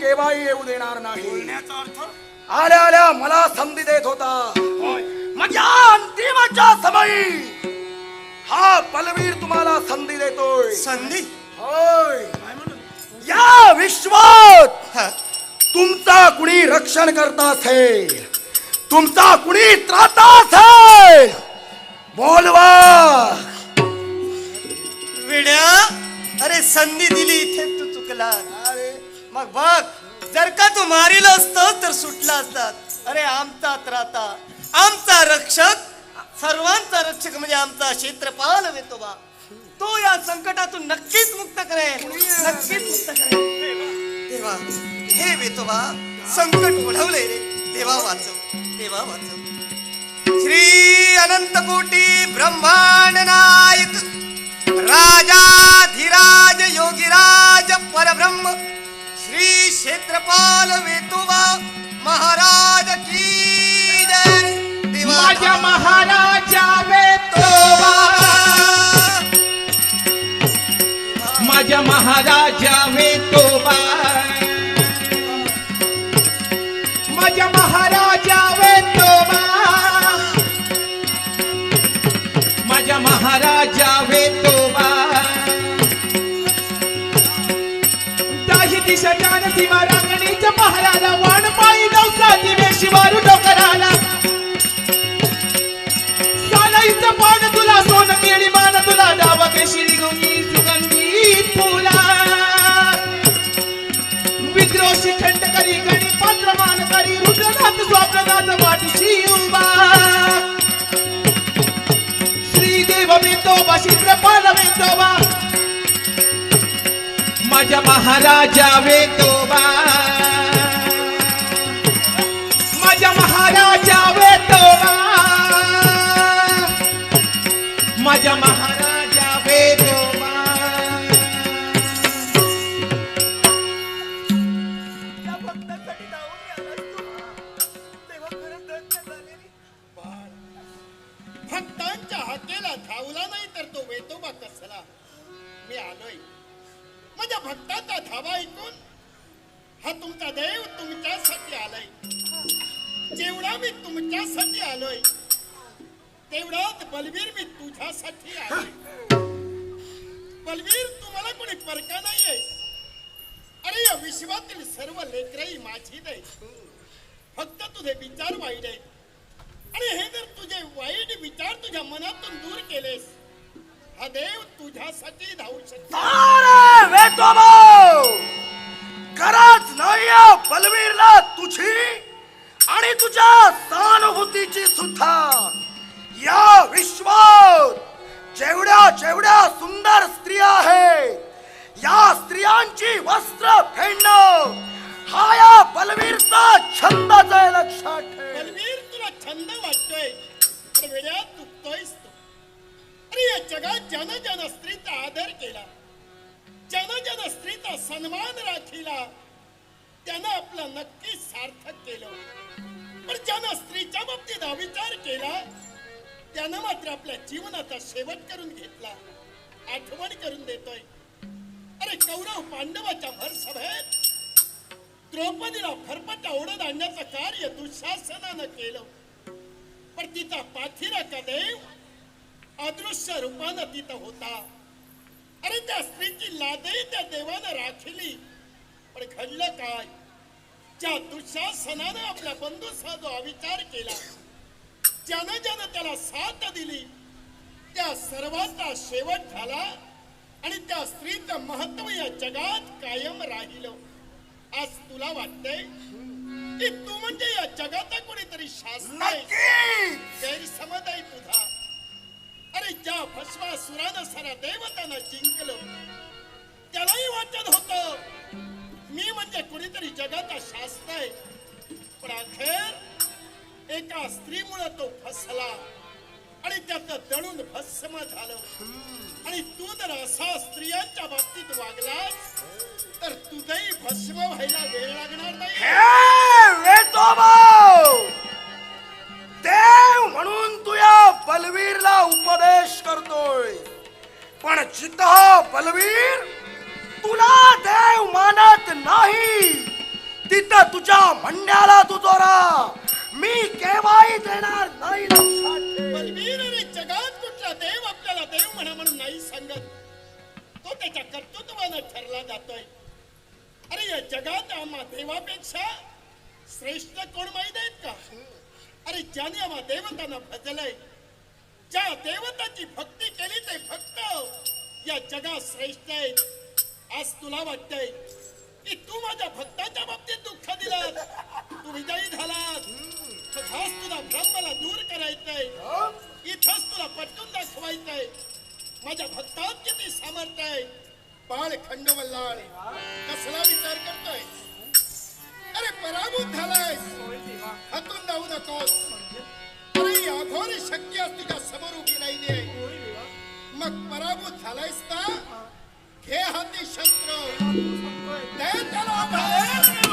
केव्हाही येऊ देणार नाही. बोलण्याचा अर्थ? आल्या आल्या मला संधी देत होता. माझ्या अंतिमाच्या समयी हा बलवीर तुम्हाला संधी देतोय. संधी? होय. काय म्हणून? या विश्वात हा, तुमचा कुणी रक्षण करता असेल तुमचा कुणी त्राता असेल बोलवा. वेड्या अरे संधी दिली इथे तू चुकला. मग बघ जर का तू मारिल असत तर सुटला असतात अरे आमचा त्राता. आमचा रक्षक सर्वांचा रक्षक म्हणजे आमचा क्षेत्रपाल वेतोबा तो या संकटातून नक्कीच मुक्त करेल. नक्कीच मुक्त करेल. देवा हे वेतोबा संकट ओढवले रे. देवा वाचव देवा वाचव. श्री अनंत कोटी ब्रह्मांड नायक राजाधिराज योगीराज क्षेत्रपाल वेतोबा महाराज की जय। देवा माझ्या महाराजा वेतोबा माझ्या महाराजा रुद्रनाथ स्वाप्रनाथ उभा. श्रीदेव वेतोबा शित्रपाल वेतोबा माझ्या महाराजा वेतोबा भक्तांच्या धावला नाही तर तो वेतोबा कसला? मी आलोय. माझ्या भक्ताचा धावा ऐकून हा तुमचा देव तुमच्यासाठी आलाय. जेवढा मी तुमच्यासाठी आलोय तेवढाच बलवीर मी तुझ्यासाठी आलोय. बलवीर तुम्हाला कोणी परका नाहीये? अरे या विश्वातील सर्व लेकरही माझी नाही. फक्त तुझे विचार वाईट आहेत. आणि हे जर तुझे वाईट विचार तुझ्या मनातून दूर केलेस हा देव तुझ्यासाठी धावू शकतो. गरज नाही या बलवीरला तुझी आणि तुझ्या सहानुभूतीची सुद्धा. या विश्वात जेवढ्या जेवढ्या सुंदर स्त्रिया आहेत या स्त्रियांची वस्त्र फेडणं हा या बलवीरचा छंदच आहे लक्षात ठेव. आनंद वाटतोय पण वेळात चुकतोयस तू अरे या जगात ज्यानं ज्यानं स्त्रीचा आदर केला ज्यानं ज्यानं स्त्रीचा सन्मान राखीला त्यानं आपलं नक्की सार्थक केलं पण ज्यानं स्त्रीच्या बाबतीत अविचार केला त्यानं मात्र आपल्या जीवनाचा शेवट करून घेतला आठवण करून देतोय अरे कौरव पांडवाच्या भर सभेत द्रौपदीला फरफटा ओढत आणण्याचं कार्य दुःशासनानं केलं पण तिचा पाठीरा का देव? अदृश्य रूपानं तिथं होता. अरे त्या स्त्रीची लादही त्या देवानं राखली. पण घडलं काय? ज्या दुःशासनानं आपल्या बंधूचा जो अविचार केला ज्यानं ज्यानं त्याला साथ दिली त्या सर्वांचा शेवट झाला आणि त्या स्त्रीचं महत्त्व या जगात कायम राहिलं. आज तुला वाटतंय? की तू म्हणजे या जगाचा कोणीतरी शास्त्र आहे. गैरसमज आहे तुझा. अरे ज्या भस्मासुरानं साऱ्या देवतांना जिंकलं त्यालाही वाटत होत. मी म्हणजे कुणीतरी जगाचा शास्त्र आहे. पण अखेर एका स्त्रीमुळे तो फसला आणि त्याचं दळून भस्म झालं. आणि तू जर असा स्त्रियांच्या बाबतीत वागलास तर तुझंही भस्म त्याच्या कर्तृत्वानं ठरला जातोय. अरे या जगात आम्हा देवापेक्षा श्रेष्ठ कोण माहीत आहेत का? अरे ज्याने आम्हा देवतांना भजलंय ज्या देवताची भक्ती केली ते भक्त या जगात श्रेष्ठ आहेत. आज तुला वाटतंय की तू माझ्या भक्ताच्या बाबतीत दुःख दिलं तू विजयी झालास. हाच तुला भ्रमाला दूर करायचंय. इथंच तुला पटकून दाखवायचंय. माझ्या भक्तात किती सामर्थ्य आहे. बाळ खंडवल्लाळ कसला विचार करतोय? अरे पराभूत झालाय हातून जाऊ नकोस. अरे अघोर आज तुझ्या समोर उभी राहिली आहे. मग पराभूत झालायस ना घे हाती शस्त्र. त्याला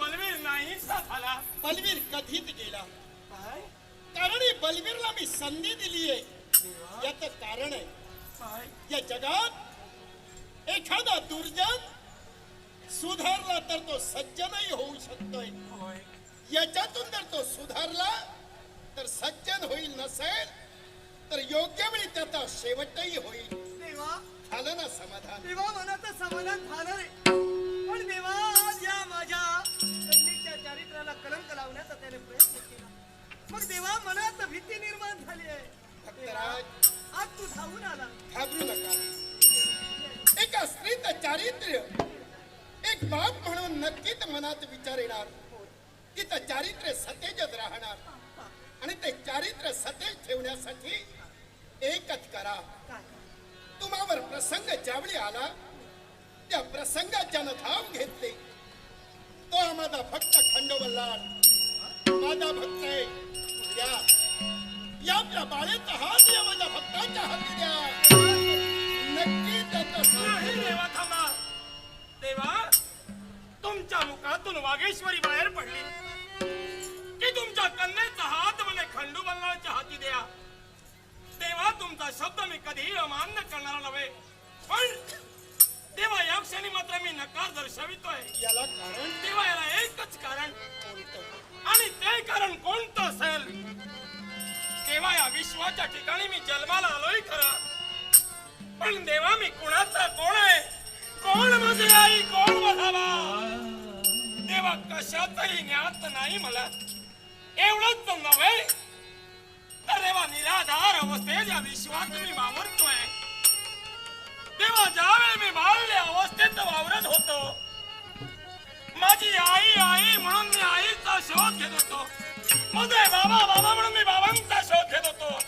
बलवीर नाहीसा झाला. बलवीर कधीच गेला. कारण ही बलवीरला मी संधी दिली आहे याच कारण आहे या जगात एखादा दुर्जन सुधारला तर तो सज्जनही होऊ शकतोय. याच्यातून जर तो सुधारला तर सज्जन होईल नसेल तर योग्य वेळी त्याचा शेवटही होईल. देवा. झालं ना समाधान? देवा मनाचं समाधान झालं रे. पण देवा या माझ्या चारित्र्याला कलंक लावण्याचा त्याने प्रयत्न केला. मग देवा मनात भीती निर्माण झाली आहे. भक्तराज आज तू धावून आला. घाबरू नका. एका स्त्रीचं चारित्र्य. एक बाप म्हणून नक्कीच मनात विचार येणार. तिचं चारित्र्य सतेजच राहणार. आणि ते चारित्र्य सतेज ठेवण्यासाठी एकच करा. तुम्हावर प्रसंग ज्यावेळी आला त्या प्रसंगात ज्यानं धाव घेतले. तो हा माझा भक्त खंडोबल्लाळ माझा भक्त आहे. द्या या बाळेचा हात या माझ्या भक्ताच्या हाती द्या. नक्की त्याचा नाही देवा थांबा. देवा तुमच्या मुखातून वागेश्वरी बाहेर पडली. की तुमच्या कन्येचा हात म्हणे खंडू बल्लाच्या हाती द्या. देवा तुमचा शब्द मी कधीही अमान्य करणार नव्हे. पण देवा या क्षणी मात्र मी नकार दर्शवितोय. याला कारण? देवा याला एकच कारण. कोणतं? आणि ते कारण कोणतं असेल? तेव्हा या विश्वाच्या ठिकाणी मी जन्माला आलोय खरं. पण देवा मी कुणाचा कोण आहे? कोण माझी आई? कोण बघावा देवा कशातही ज्ञात नाही मला. एवढंच नव्हे. तर देवा निराधार अवस्थेत या विश्वात मी वावरतोय तेव्हा ज्यावेळी मी बाळल्या अवस्थेत वावरत होतो माझी आई आई म्हणून मी आईचा शोध घेत होतो. माझे बाबा बाबा म्हणून मी बाबांचा शोध घेत होतो.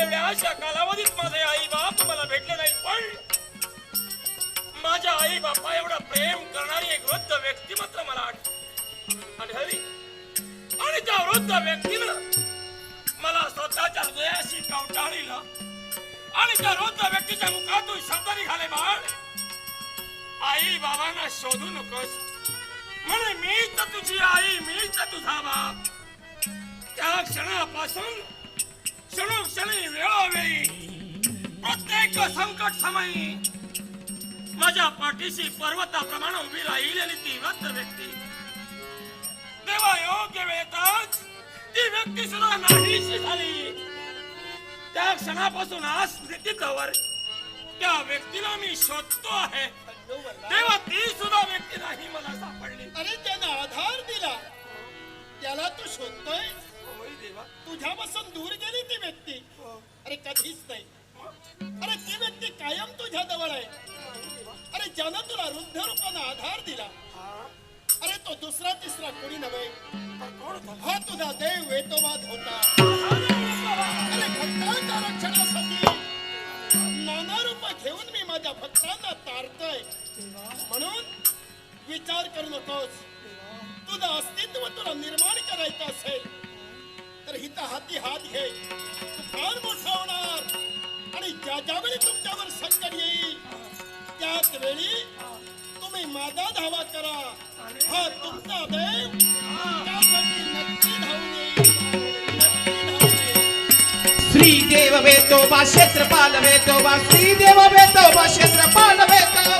एवढ्या अशा कालावधीत माझे आई बाप मला भेटले नाही पण माझ्या आई बापा एवढं प्रेम करणारी एक वृद्ध व्यक्ती मात्र मला आढळली. आणि त्या वृद्ध व्यक्तीनं मला स्वतःच्या हृदयाशी कवटाळीला. आणि त्या रोजच्या व्यक्तीच्या मुखातून शब्द निघाले बाळ आई बाबांना शोधू नकोस म्हणे मीच तुझी आई मीच तुझा बाप त्या क्षणापासून क्षणोक्षणी वेळोवेळी प्रत्येक संकट समयी माझ्या पाठीशी पर्वताप्रमाणे उभी राहिलेली ती वृद्ध व्यक्ती तेव्हा योग्य वेळेतच ती व्यक्ती सुद्धा नाहीशी झाली त्या क्षणापासून आज स्थितीवर त्या व्यक्तीला मी शोधतो आहे. तेव्हा ती सुद्धा व्यक्ती नाही मला सापडली. अरे त्यानं आधार दिला. त्याला तू शोधतोय? देवा. तुझ्यापासून दूर गेली ती व्यक्ती. अरे कधीच नाही. अरे ती व्यक्ती कायम तुझ्या जवळ आहे. अरे ज्यानं तुला वृद्ध रूपानं आधार दिला. अरे तो दुसरा तिसरा कोणी नव्हे. हा तुझा देव वेतोबाद होता. अरे रक्षणासाठी नाना रूप घेऊन मी माझ्या भक्तांना तारतोय. म्हणून विचार करू नकोस. तुझं अस्तित्व तुला निर्माण करायचं असेल तर हिता हाती हात घे. तू फार मोठा होणार. आणि ज्या ज्यावेळी तुमच्यावर संकट येईल त्याच वेळी तुम्ही माझा धावा करा. हा तुमचा देव श्री देव वेतोबा क्षेत्रपाल वेतोबा श्री देव वेतोबा क्षेत्रपाल वेतोबा।